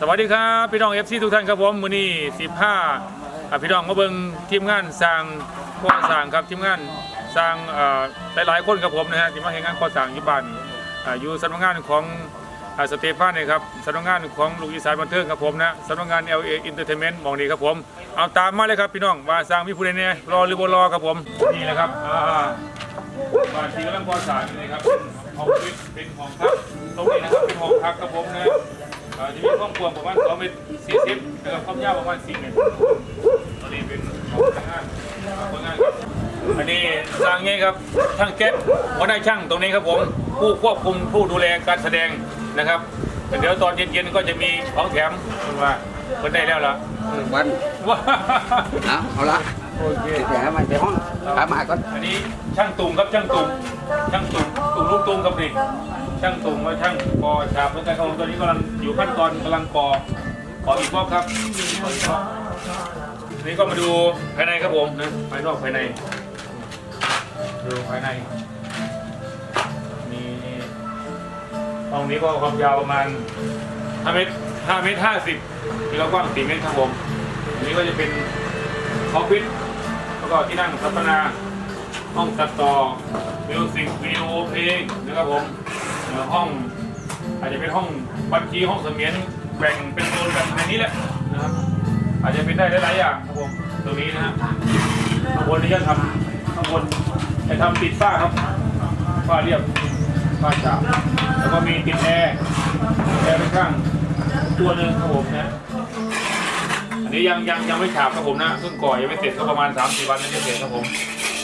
สวัสดีครับพี่น้องเอฟซีทุกท่านครับผมมือนี้สิบห้าพี่น้องมาเบิ่งทีมงานสร้างก่อสร้างครับทีมงานสร้างหลายๆคนครับผมนะฮะที่มาเห็นงานก่อสร้างอยู่บ้านออยู่สำนักงานของสเตฟานเนี่ยครับสำนักงานของลูกอีสานบันเทิงครับผมนะสำนักงาน LA Entertainment มองนี้ครับผม เอาตามมาเลยครับพี่น้องว่าสร้างมีผู้ใดเนี่ยรอหรือบ่รอครับผมนี่แหละครับอ่าบ้านที่กำลังก่อสร้างอยู่นี่ครับห้องวิทย์เป็นห้องพักตรงนี้นะครับเป็นห้องพักครับผมนะ อ่าจะมีความกว้างประมาณ2เมตร40นะครับความยาวประมาณ4เมตรตอนนี้เป็นของพนักงานพนักงานครับอันนี้สร้างไงครับช่างเก็ตหัวหน้าช่างตรงนี้ครับผมผู้ควบคุมผู้ดูแลการแสดงนะครับเดี๋ยวตอนเย็นๆก็จะมีของแถมคุณว่าเพิ่นได้แล้วล่ะวันว้าเอาเอาละโอเคเดี๋ยวให้มันไปห้องถามมาก่อนอันนี้ช่างตุงครับช่างตุงช่างตุงตุงลูกตุงครับนี่ ช่างตุงว่าช่างกอฉาบเหมือนกันครับผมตอนนี้กำลังอยู่ขั้นตอนกำลังกอขออีกรอบครับขออีกรอบนี้ก็มาดูภายในครับผมนะภายนอกภายใน ดูภายในมีห้องนี้ก็ความยาวประมาณ5เมตร5เมตร50ที่เรากว้าง4เมตรครับผมอันนี้ก็จะเป็นออฟฟิศแล้วก็ที่นั่งสัมมนาห้องตัดต่อมิวสิกวิดีโอเพลงนะครับผม ห้อง อาจจะเป็นห้องบัญชีห้องเสมียนแบ่งเป็นโซนแบบในนี้แหละนะครับอาจจะเป็นได้หลายๆอย่างครับผมตรงนี้นะฮะข้างบนนี้จะทำข้างบนจะทำติดฝ้าครับฝ้าเรียบฝ้าฉาบแล้วก็มีติดแอร์แอร์เป็นข้างตัวหนึ่งครับผมนะอันนี้ยังยังยังไม่ฉาบครับผมนะเพิ่งก่อยังไม่เสร็จก็ประมาณ3าสี่วันนั้จะเสร็จครับผม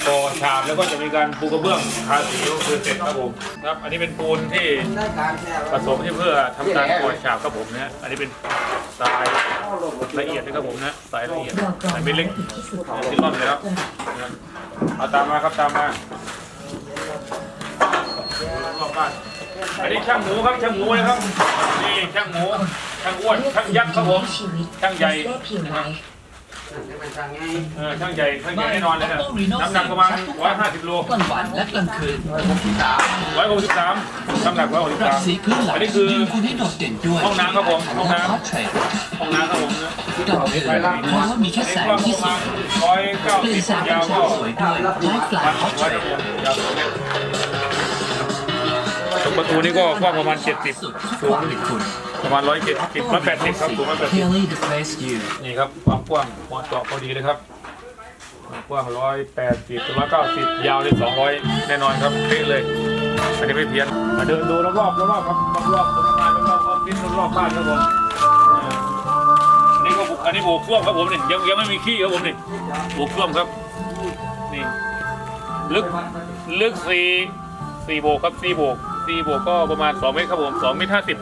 ก่อฉาบแล้วก็จะมีการปูกระเบื้องทาสีก็คือเสร็จครับผมครับอันนี้เป็นปูนที่ผสมที่เพื่อทำการก่อฉาบครับผมนะฮะอันนี้เป็นทรายละเอียดนะครับผมนะทรายละเอียดทรายไม่เล็กที่ร่อนเลยครับนะครับเอาตามมาครับตามมารอบบ้านอันนี้ช่างหมูครับช่างหมูนะครับนี่ช่างหมูช่างอ้วนช่างยักษ์ครับผมช่างใหญ่นะครับมันทางไง เออช่างใหญ่ช่างใหญ่แน่นอนเลยนะน้ำหนักประมาณ150โลกลางวันและกลางคืน163น้ำหนักปรับสีพื้นหลังอันนี้คือยืนคุณให้โดดเด่นด้วยห้องน้ำครับผมห้องน้ำพาร์ทเทรด163ห้องน้ำครับผมนะกลางคืนเพราะว่ามีแค่แสงที่สุด190เป็นแสงยาวเป็นก็สวยด้วยใช้ฟลายพาร์ทเทรด ยาวประตูนี้ก็กว้างประมาณ 70สุดสูงผลิตคุณประมาณ 170 180 ครับสูงเฮ180ลี่เดอะเพลสยูนี่ครับความกว้างพอเจาะพอดีเลยครับความกว้างร้อยแปดสิบร้อยเก้าสิบยาวเลยสองร้อยแน่นอนครับเป๊ะเลยอันนี้ไม่เพี้ยนมาเดินดูรอบๆรอบๆครับรอบๆสำนักงานรอบๆออฟฟิศรอบๆบ้านครับผมอ่าอันนี้ก็บุกอันนี้โบกเครื่องครับผมนี่ยังยังไม่มีขี้ครับผมนี่โบกเครื่องครับนี่ลึกลึกสี่สี่โบกครับสี่โบก สี่โบกก็ประมาณสองเมตรครับผมสองเมตรห้าสิบ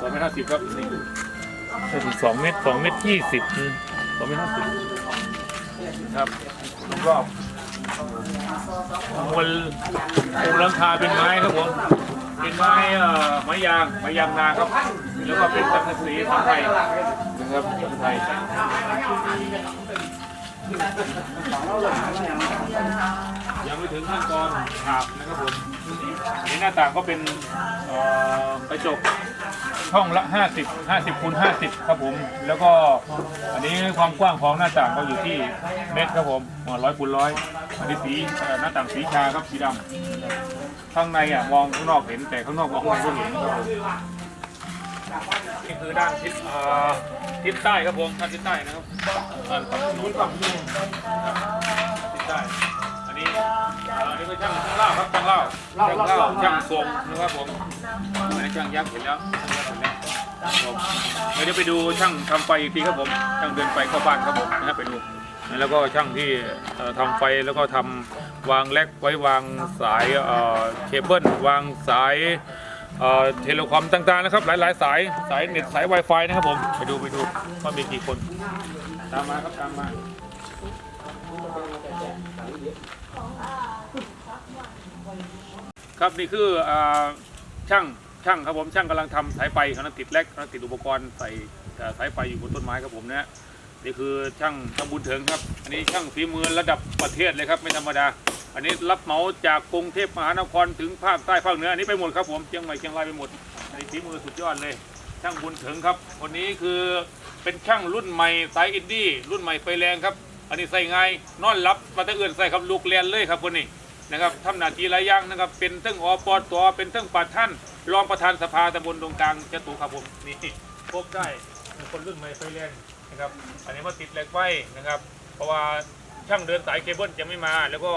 สองเมตรห้าสิบครับนี่ใช่สองเมตรสองเมตรยี่สิบสองเมตรห้าสิบครับรอบๆบนปูหลังคาเป็นไม้ครับผมเป็นไม้เอ่อไม้ยางไม้ยางนาครับ แล้วก็เป็นสังกะสีสังไทยนะครับสังไทย ยังไม่ถึงขั้นตอนฉาบนะครับผมอันนี้หน้าต่างก็เป็นเอ่อกระจกช่องละ 50 50คูณ50 ครับผม แล้วก็อันนี้ความกว้างของหน้าต่างก็อยู่ที่เมตรครับผมร้อยคูณร้อยอันนี้สีเอ่อหน้าต่างสีชาครับสีดำข้างในอะมองข้างนอกเห็นแต่ข้างนอกมองข้างในก็เห็นครับผมนี่คือด้านทิศเอ่อทิศใต้ครับผมด้านทิศใต้นะครับด้านฝั่งนู้นฝั่งนู้นทิศใต้ นี้เอ่ออันนี้ก็ช่างช่างเล่าครับช่างเล่าช่างเล่าช่างทรงนะครับผมอันนี้ช่างยักษ์เห็นแล้วช่างยักษ์เห็นแล้วครับผมเดี๋ยวไปดูช่างทำไฟอีกทีครับผมช่างเดินไฟเข้าบ้านครับผมนะไปดูแล้วก็ช่างที่เอ่อทำไฟแล้วก็ทำวางแลกไว้วางสายเคเบิลวางสาย เทเลคอมต่างๆนะครับ หลายๆ สายสายเน็ตสาย Wi-Fi นะครับผม ไปดูไปดูว่ามีกี่คน ตามมาครับตามมาครับนี่คืออช่างช่างครับผมช่างกำลังทำสายไฟกำลังติดแลกกำลังติดอุปกรณ์ใส่สายไฟอยู่บนต้นไม้ครับผมนะฮะนี่คือช่างช่างบุญเถิงครับ อันนี้ช่างฝีมือระดับประเทศเลยครับไม่ธรรมดา อันนี้รับเหมาจากกรุงเทพมหานครถึงภาคใต้ภาคเหนืออันนี้ไปหมดครับผมเชียงใหม่เชียงรายไปหมดในฝีมือสุดยอดเลยช่างบุญถึงครับคนนี้คือเป็นช่างรุ่นใหม่สายอินดี้รุ่นใหม่ไฟแรงครับ อันนี้ใส่ไงายนอนรับมาตะเอื่นใส่ครับลูกเรียนเลยครับคนนี้นะครับทำหน้าที่หลายอย่างนะครับ เป็นทั้งอปอตเป็นทั้งประธาน รองประธานสภาตำบลดงกลางจตุครับผมนี่พบได้คนรุ่นใหม่ไฟแรงนะครับ อันนี้มาติดเหล็กไฟนะครับ เพราะว่าช่างเดินสายเคเบิลจะไม่มาแล้วก็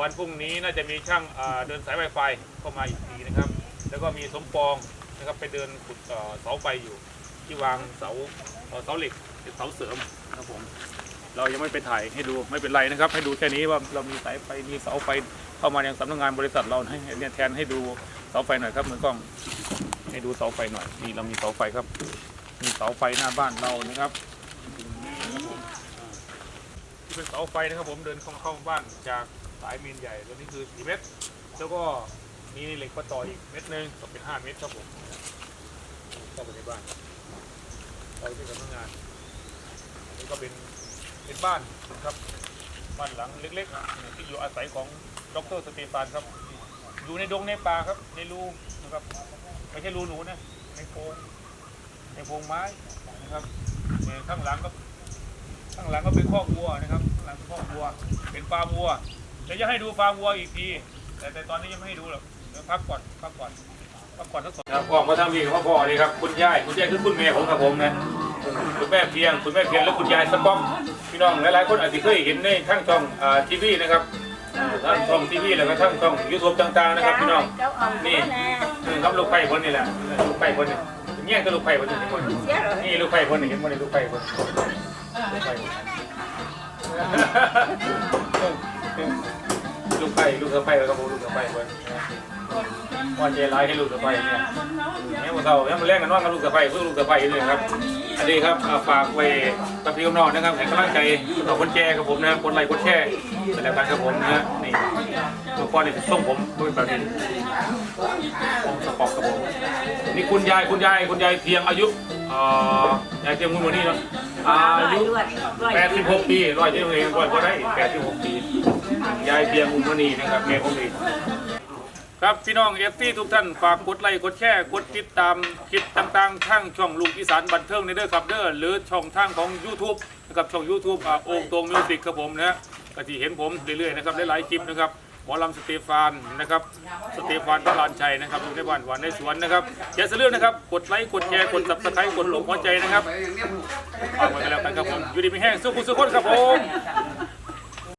วันพรุ่งนี้น่าจะมีช่างเอ่อเดินสายไวไฟเข้ามาอีกทีนะครับ แล้วก็มีสมปองนะครับไปเดินขุดเอ่อเสาไฟอยู่ที่วางเสาเอ่อเสาเหล็กเป็นเสาเสริมนะครับผมเรายังไม่ไปถ่ายให้ดูไม่เป็นไรนะครับ ให้ดูแค่นี้ว่าเรามีสายไฟมีเสาไฟเข้ามายังสำนักงานบริษัทเราให้เนี่ยแทนให้ดูเสาไฟหน่อยครับมือกล้องให้ดูเสาไฟหน่อยนี่เรามีเสาไฟครับ มีเสาไฟหน้าบ้านเรานะครับที่เป็นเสาไฟนะครับผมเดินเข้าเข้าบ้านจาก สายเมนใหญ่ตัวนี้คือ4เมตร แล้วก็มีเหล็กประต่ออีกเม็ดหนึ่งก็เป็น 5 เมตรครับผมเข้าไปในบ้านเราที่สำนักงานอันนี้ก็เป็นเป็นบ้านนะครับบ้านหลังเล็กๆ ที่อยู่อาศัยของดรสเตฟานครับ อยู่ในดงในป่าครับ ในรูนะครับไม่ใช่รูหนูนะในโพรงในโพรงไม้นะครับข้างหลังก็ข้างหลังก็เป็นคอกวัวนะครับข้างหลังเป็นคอกวัว เป็นฟาร์มวัว เดี๋ยวจะให้ดูฟาร์มวัวอีกที แต่แต่ตอนนี้ยังไม่ให้ดูหรอกเดี๋ยวพักก่อนพักก่อนพักก่อนสักสองครับพ่อมาทำดีกับพ่อนี่ครับคุณยายคุณยายคือคุณแม่ผมครับผมนะคุณแม่เพียง คุณแม่เพียงและคุณยายสปอมพี่น้องหลายๆคนอาจจะเคยเห็นในทั้งช่องทีวีนะครับทั้งช่องทีวีแล้วก็ทั้งช่องยูทูบต่างๆนะครับพี่น้องนี่อืมครับลูกไผ่คนนี่แหละลูกไผ่คนนี่เงี้ยก็ลูกไผ่คนนี่คนนี่ลูกไผ่คนนี่เห็นคนนี่ลูกไผ่คนลูกไผ่ ลูกไผ่ลูกสะไผ่แล้วก็บลูกสะไผ่คนว่าเจร้ายให้ลูกสะไผ่เนี่ยเนี่ยมาเท่าเนี่ยมาเล่นกันว่ากับลูกกระไฟเพื่อลูกกระไฟนี่ครับ อันนี้ครับฝากไว้กับพี่น้องนะครับให้กำลังใจต่อคนแชร์กับผมนะคนไลค์คนแชร์แต่ละกันกับผมนะนี่ทุกคนนี่ส่งผมด้วยแบบนี้ผมสปอร์ตกับผมนี่คุณยายคุณยายคุณยายเพียงอายุ เอ่อยายเพียงมุนวันนี้เนาะอายุ86ปีร้อยที่เองร้อยก็ได้86ปี ยายเพียงมุนวันนี้นะครับแม่ผมเองครับพี่น้องเอฟซีทุกท่านฝากกดไลค์กดแชร์กดติดตามคลิปต่างๆทางช่องลุงอีสานบันเทิงในเด้อครับเด้อหรือช่องทางของ YouTube นะครับช่อง YouTube อ่าโองตรงมิวสิกครับผมนะก็ที่เห็นผมเรื่อยๆนะครับหลายๆคลิปนะครับ หมอลำสเตฟานนะครับสเตฟานพระลานชัยนะครับอยู่ในบ้านหวานในสวนนะครับอย่าเลือกนะครับกดไลค์กดแชร์กดซับสไครต์กดหลงหัวใจนะครับเอาไว้แล้วกันครับผมอยู่ดีมีแห้งสู้คุณสู้คนครับผม